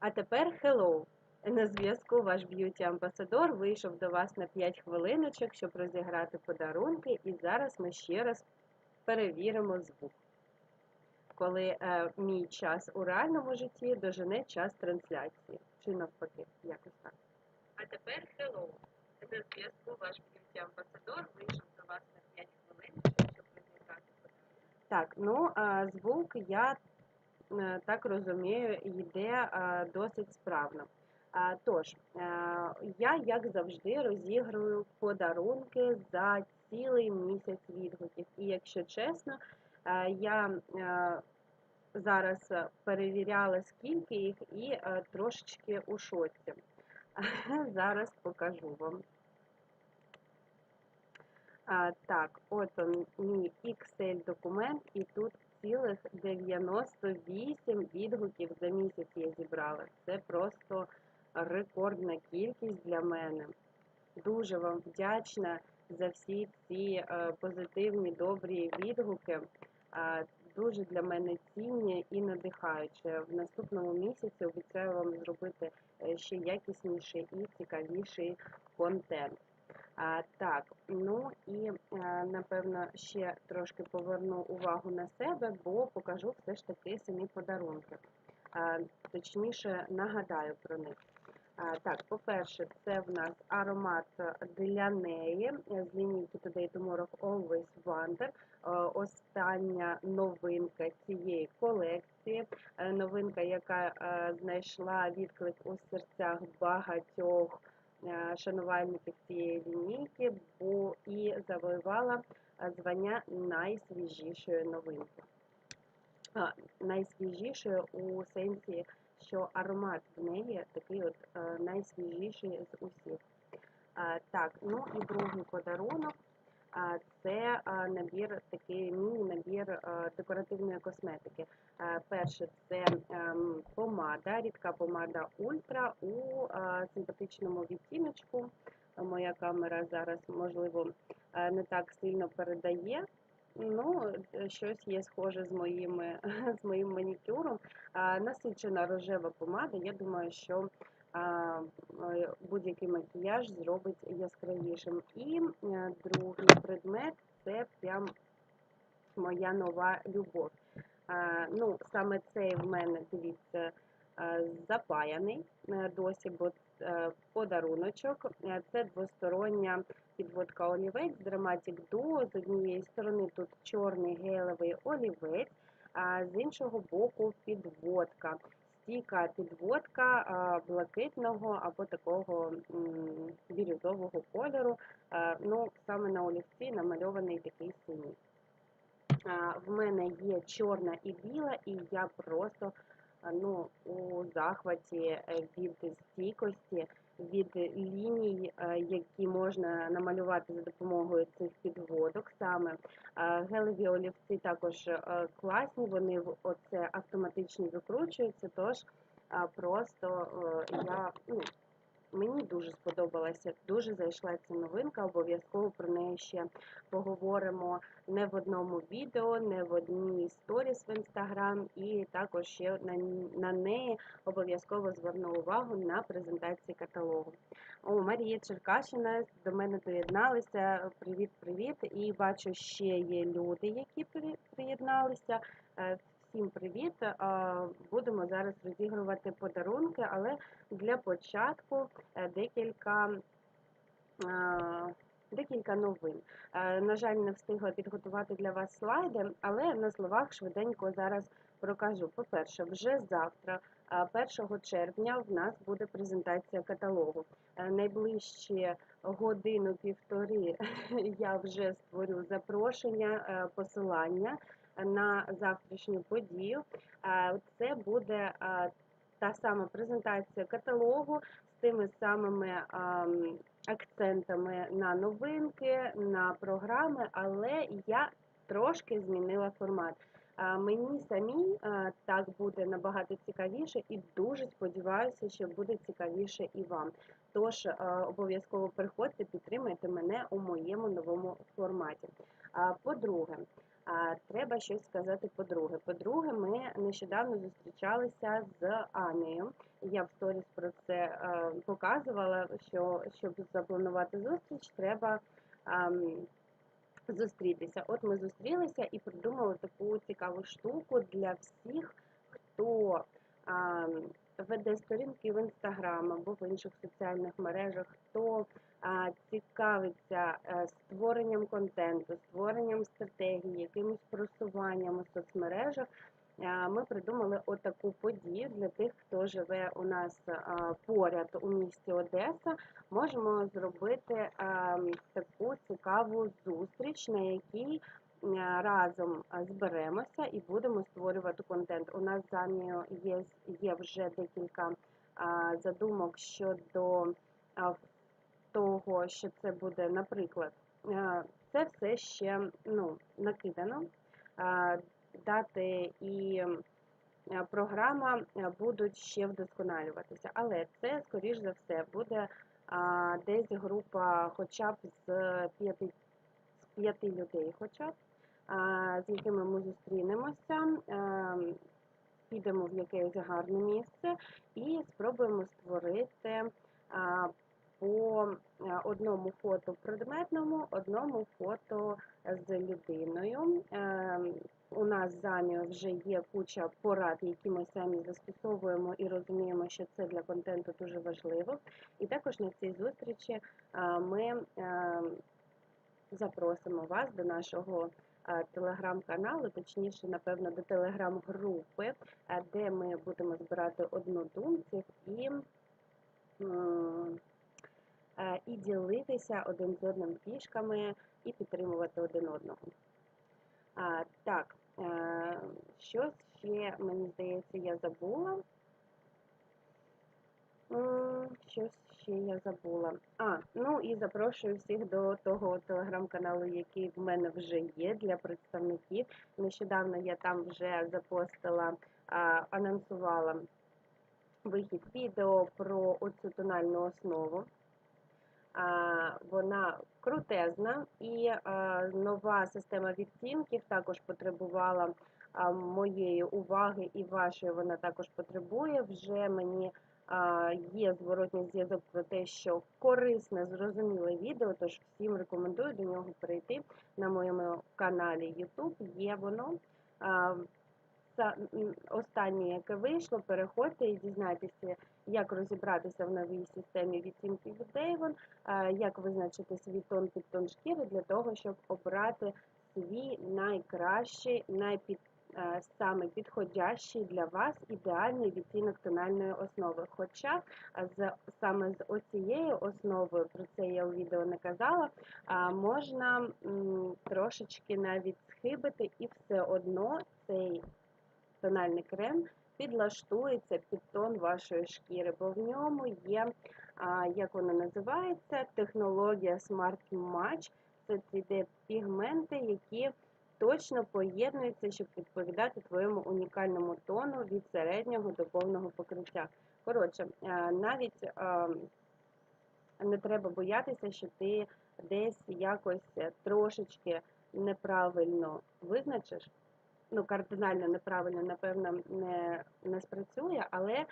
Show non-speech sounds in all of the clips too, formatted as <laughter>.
А тепер hello! На зв'язку ваш б'юті-амбасадор вийшов до вас на 5 хвилиночок, щоб розіграти подарунки, і зараз ми ще раз перевіримо звук. Коли е, мій час у реальному житті дожене час трансляції. Чи навпаки, якось так. А тепер hello! На зв'язку ваш б'юті-амбасадор вийшов до вас на 5 хвилиночок, щоб розіграти подарунки. Так, ну а звук я так розумію, йде е, досить справно. Тож, е, я, як завжди, розігрую подарунки за цілий місяць відгуків. І якщо чесно, е, я е, зараз перевіряла, скільки їх, і е, трошечки у шоці. <laughs> Зараз покажу вам. Так, от мій Excel-документ, і тут цілих 98 відгуків за місяць я зібрала. Це просто рекордна кількість для мене. Дуже вам вдячна за всі ці е, позитивні, добрі відгуки. Е, Дуже для мене цінні і надихаючі. В наступному місяці обіцяю вам зробити е, ще якісніший і цікавіший контент. А, Так, ну і е, напевно ще трошки поверну увагу на себе, бо покажу все ж таки самі подарунки. А, Точніше нагадаю про них. А, Так, по-перше, це в нас аромат для неї з лінійки Today Tomorrow Always Wonder. Е, Остання новинка цієї колекції. Е, Новинка, яка е, знайшла відклик у серцях багатьох шанувальників цієї лінійки, бо і завоювала звання найсвіжішої новинки. А, Найсвіжішої у сенсі що аромат в неї такий от е, найсвіжіший з усіх. Так, ну і другий подарунок це набір, такий міні-набір декоративної косметики. Перше це ем, помада, рідка помада Ультра у симпатичному відтіночку. Моя камера зараз, можливо, е, не так сильно передає, Ну, е, щось є схоже з моїми, <laughs> з моїм манікюром. Насичена рожева помада, я думаю, що будь-який макіяж зробить яскравішим. І е, другий предмет це прям моя нова любов. Ну, Саме цей в мене, дивіться, запаяний досі, бо подаруночок. Це двостороння підводка олівець, Dramatic Duo. З однієї сторони тут чорний гелевий олівець, а з іншого боку підводка. Стійка підводка блакитного або такого бірюзового кольору. Ну, Саме на олівці намальований такий синій. В мене є чорна і біла, і я просто ну, у захваті е, від стійкості від ліній, е, які можна намалювати за допомогою цих підводок. Саме гелеві олівці також е, класні, вони оце автоматично викручуються, тож просто е, я ну, Мені дуже сподобалася, дуже зайшла ця новинка. Обов'язково про неї ще поговоримо не в одному відео, не в одній сторіс в інстаграм, і також ще на на неї обов'язково зверну увагу на презентації каталогу. О, Марія Черкашина до мене доєдналися. Привіт-привіт! І бачу, ще є люди, які приєдналися. Е, Всім привіт! Будемо зараз розігрувати подарунки, але для початку е, декілька декілька новин. Е, на жаль, не встигла підготувати для вас слайди, але на словах швиденько зараз прокажу. По-перше, вже завтра, 1 червня, в нас буде презентація каталогу. Е, найближчі годину-півтори <laughs> я вже створю запрошення, посилання на завтрашню подію. Це буде та сама презентація каталогу з тими самими акцентами на новинки, на програми, але я трошки змінила формат. Мені самій так буде набагато цікавіше і дуже сподіваюся, що буде цікавіше і вам. Тож обов'язково приходьте, підтримайте мене у моєму новому форматі. По-друге, треба щось сказати по-друге. Ми нещодавно зустрічалися з Анею. Я в сторіс про це е, показувала, що щоб запланувати зустріч, треба ем, зустрітися. От ми зустрілися і придумали таку цікаву штуку для всіх, хто ем, веде сторінки в інстаграм або в інших соціальних мережах, хто цікавиться е, створенням контенту, створенням стратегії, якимось просуванням у соцмережах. Е, Ми придумали отаку подію для тих, хто живе у нас а, поряд у місті Одеса. Можемо зробити ем, таку цікаву зустріч, на якій е, разом зберемося і будемо створювати контент. У нас з Анією є, є вже декілька задумок щодо того, що це буде, наприклад, е, це все ще ну, накидано. Е, Дати і е, програма е, будуть ще вдосконалюватися. Але це, скоріш за все, буде десь група хоча б з п'яти людей, хоча б, з якими ми зустрінемося, е, підемо в якесь гарне місце і спробуємо створити по е, одному фото предметному, одному фото з людиною. Е, У нас з Анею вже є куча порад, які ми самі застосовуємо і розуміємо, що це для контенту дуже важливо. І також на цій зустрічі ми е, запросимо вас до нашого е, телеграм-каналу, точніше, напевно, до телеграм-групи, е, де ми будемо збирати однодумців і е, і ділитися один з одним фішками і підтримувати один одного. Так, щось ще, мені здається, я забула. Щось ще я забула. А, ну і запрошую всіх до того телеграм-каналу, який в мене вже є для представників. Нещодавно я там вже запостила, а, анонсувала вихід відео про оцю тональну основу. А, Вона крутезна і а, нова система відтінків також потребувала моєї уваги і вашої вона також потребує. Вже мені є зворотній зв'язок про те, що корисне, зрозуміле відео, тож всім рекомендую до нього перейти на моєму каналі YouTube. Є воно. Останнє, яке вийшло, переходьте і дізнайтеся, як розібратися в новій системі відтінків від е, як визначити свій тон під тон шкіри для того, щоб обрати свій найкращий, найпід, саме підходящий для вас ідеальний відтінок тональної основи. Хоча е, з саме з оцією основою, про це я у відео не казала, можна трошечки навіть схибити і все одно цей тональний крем підлаштується під тон вашої шкіри, бо в ньому є, як вона називається, технологія Smart Match. Це ці пігменти, які точно поєднуються, щоб відповідати твоєму унікальному тону від середнього до повного покриття. Коротше, навіть не треба боятися, що ти десь якось трошечки неправильно визначиш ну, кардинально неправильно, напевно, не, не спрацює, але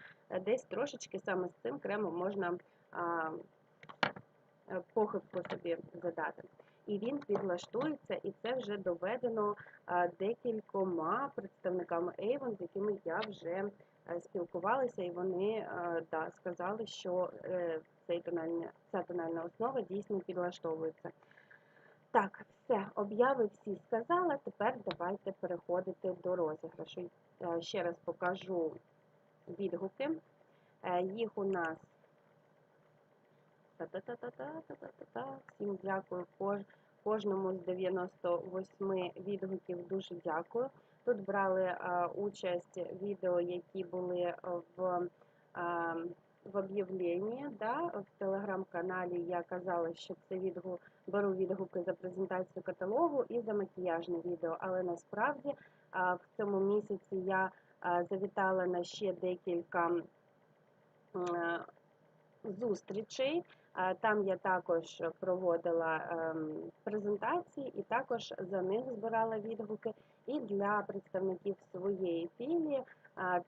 десь трошечки саме з цим кремом можна а, е, похибку собі задати. І він підлаштується, і це вже доведено декількома представниками Avon, з якими я вже е, спілкувалася, і вони да, сказали, що е, цей тональна, ця тональна основа дійсно підлаштовується. Так, все, обяви всі сказала. Тепер давайте переходити до розіграшу. Е, Ще раз покажу відгуки. Е, Їх у нас та-та-та-та-та-та-та-та. Всім дякую кожному з 98 відгуків. Дуже дякую. Тут брали участь відео, які були в. в об'явленні, да, в телеграм-каналі я казала, що це відгук, беру відгуки за презентацію каталогу і за макіяжне відео. Але насправді в цьому місяці я завітала на ще декілька зустрічей. А, Там я також проводила ем, презентації і також за них збирала відгуки. І для представників своєї філії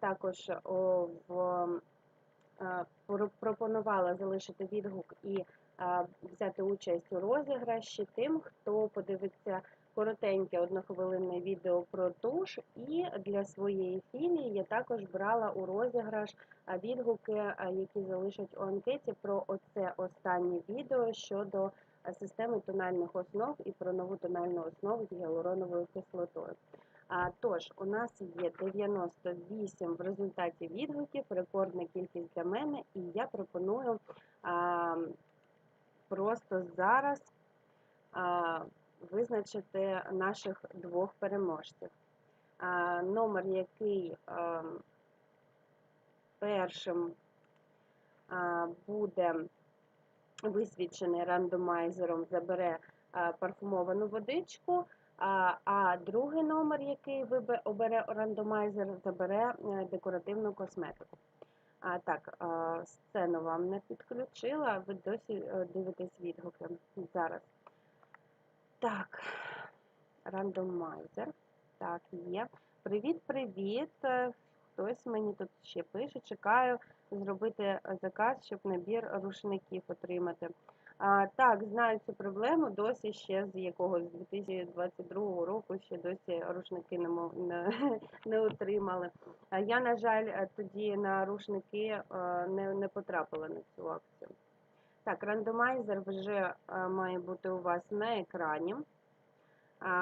також в, пропонувала залишити відгук і взяти участь у розіграші тим, хто подивиться коротеньке однохвилинне відео про туш. І для своєї філії я також брала у розіграш відгуки, які залишать у анкеті про оце останнє відео щодо системи тональних основ і про нову тональну основу з гіалуроновою кислотою. А, Тож, у нас є 98 в результаті відгуків, рекордна кількість для мене, і я пропоную а, просто зараз а, визначити наших двох переможців. Номер, який першим буде висвічений рандомайзером, забере парфумовану водичку. А, другий номер, який обере рандомайзер, забере е, декоративну косметику. А, так, сцену вам не підключила, ви досі е, дивитесь відгуки зараз. Так, рандомайзер. Так, є. Привіт-привіт. Е, Хтось мені тут ще пише, чекаю зробити заказ, щоб набір рушників отримати. А, так, знаю цю проблему, досі ще з якогось 2022 року ще досі рушники не, не, <laughs> не отримали. А я, на жаль, е, тоді на рушники е, не, не потрапила на цю акцію. Так, рандомайзер вже е, має бути у вас на екрані.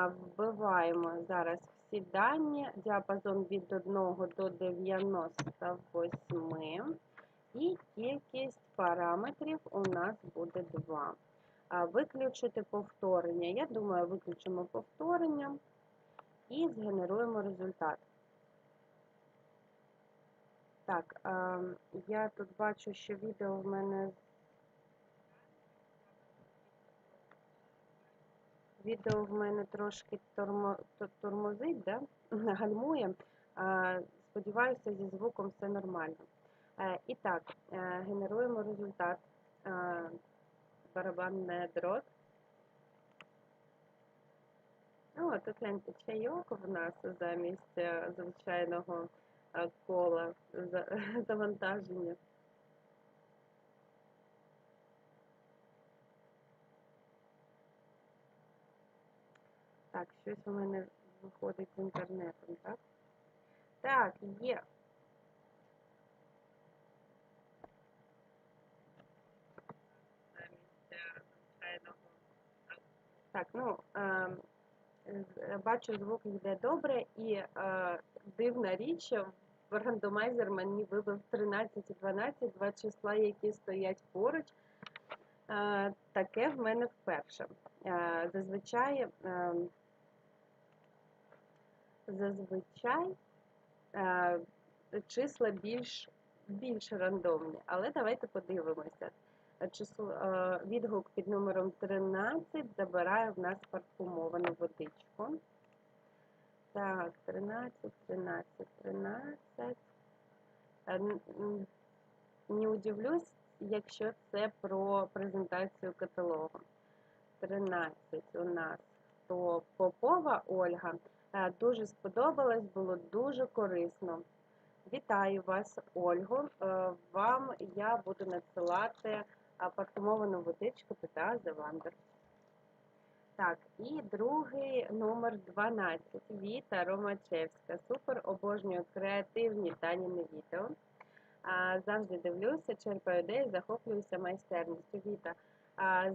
Вбиваємо зараз всі дані, діапазон від 1 до 98. І кількість параметрів у нас буде 2. Виключити повторення. Я думаю, виключимо повторення і згенеруємо результат. Так, я тут бачу, що відео в мене. Відео в мене трошки тормо, то- тормозить, да? <laughs> гальмує. Сподіваюся, зі звуком все нормально. Е, І так, е, генеруємо результат. Е, Барабанне дрот. О, тут гляньте, чайок в нас замість звичайного кола <laughs> завантаження. Так, щось у мене виходить з інтернетом, так? Так, є. Е. Так, ну, е, бачу, звук йде добре, і е, дивна річ, що рандомайзер мені вибив 13 і 12, два числа, які стоять поруч. Е, таке в мене вперше. Е, зазвичай, е, зазвичай е, числа більш, більш рандомні, але давайте подивимося. Число, е, відгук під номером 13 забирає в нас парфумовану водичку. Так, 13, 13, 13. Е, н- н- Не удивлюсь, якщо це про презентацію каталогу. 13 у нас то Попова Ольга. Е, Дуже сподобалось, було дуже корисно. Вітаю вас, Ольго. Е, Вам я буду надсилати е, парфумовану водичку Петра Зеландер. Так, і другий номер 12. Віта Ромачевська. Супер, обожнюю креативні Таніни відео. Завжди дивлюся, черпаю ідеї, захоплююся майстерністю. Віта.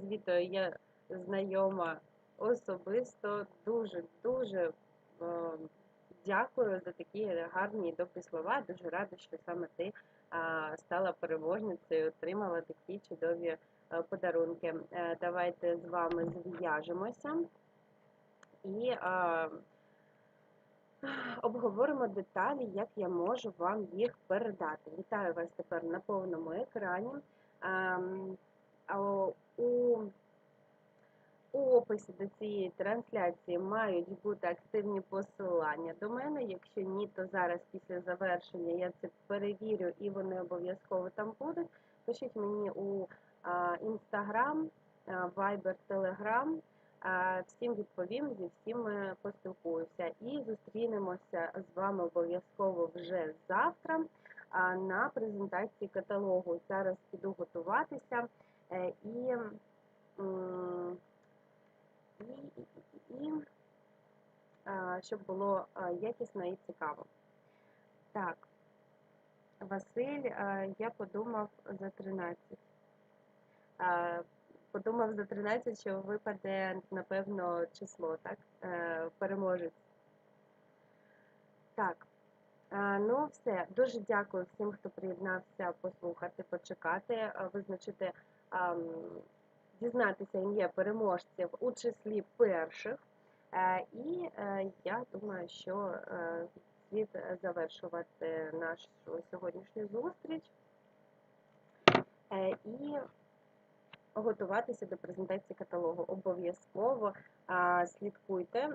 З Вітою я знайома особисто. Дуже, дуже е, дякую за такі гарні і добрі слова. Дуже рада, що саме ти а, стала переможницею, отримала такі чудові е, подарунки. Е, Давайте з вами зв'яжемося і обговоримо деталі, як я можу вам їх передати. Вітаю вас тепер на повному екрані. Ем, у описі до цієї трансляції мають бути активні посилання до мене. Якщо ні, то зараз після завершення я це перевірю і вони обов'язково там будуть. Пишіть мені у Інстаграм, Telegram. Е, Всім відповім, зі всіми поспілкуюся. І зустрінемося з вами обов'язково вже завтра на презентації каталогу. Зараз піду готуватися е, і, і, і, і, і щоб було якісно і цікаво. Так, Василь, я подумав за 13. А, Подумав за 13, що випаде, напевно, число, так? Е, Переможець. Так. Ну, все. Дуже дякую всім, хто приєднався послухати, почекати, визначити, дізнатися ім'я переможців у числі перших. Е, І е, я думаю, що е, слід завершувати нашу сьогоднішню зустріч і готуватися до презентації каталогу. Обов'язково слідкуйте.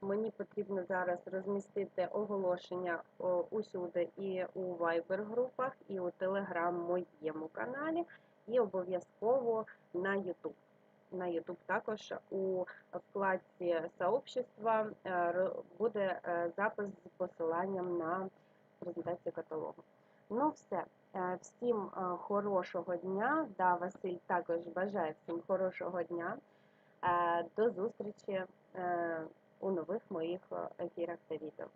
Мені потрібно зараз розмістити оголошення усюди і у Viber групах, і у Telegram моєму каналі, і обов'язково на YouTube. На YouTube також у вкладці сообщества е, буде е, запис з посиланням на презентацію каталогу. Ну, все. Е, Всім хорошого дня. Да, Василь також бажає всім хорошого дня. До зустрічі у нових моїх ефірах та відео.